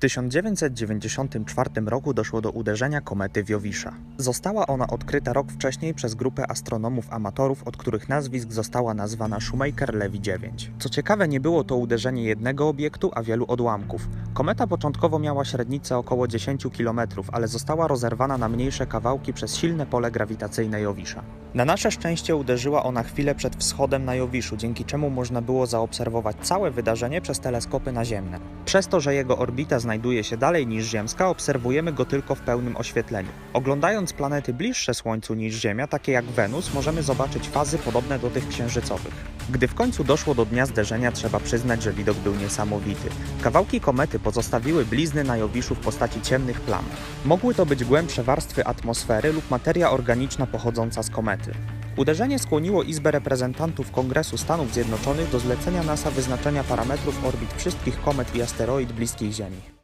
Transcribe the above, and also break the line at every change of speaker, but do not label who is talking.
1994 roku doszło do uderzenia komety Jowisza. Została ona odkryta rok wcześniej przez grupę astronomów amatorów, od których nazwisk została nazwana Shoemaker-Levy 9. Co ciekawe, nie było to uderzenie jednego obiektu, a wielu odłamków. Kometa początkowo miała średnicę około 10 km, ale została rozerwana na mniejsze kawałki przez silne pole grawitacyjne Jowisza. Na nasze szczęście uderzyła ona chwilę przed wschodem na Jowiszu, dzięki czemu można było zaobserwować całe wydarzenie przez teleskopy naziemne. Przez to, że jego orbita znajduje się dalej niż Ziemska, obserwujemy go tylko w pełnym oświetleniu. Oglądając planety bliższe Słońcu niż Ziemia, takie jak Wenus, możemy zobaczyć fazy podobne do tych księżycowych. Gdy w końcu doszło do dnia zderzenia, trzeba przyznać, że widok był niesamowity. Kawałki komety pozostawiły blizny na Jowiszu w postaci ciemnych plam. Mogły to być głębsze warstwy atmosfery lub materia organiczna pochodząca z komety. Uderzenie skłoniło Izbę Reprezentantów Kongresu Stanów Zjednoczonych do zlecenia NASA wyznaczenia parametrów orbit wszystkich komet i asteroid bliskich Ziemi.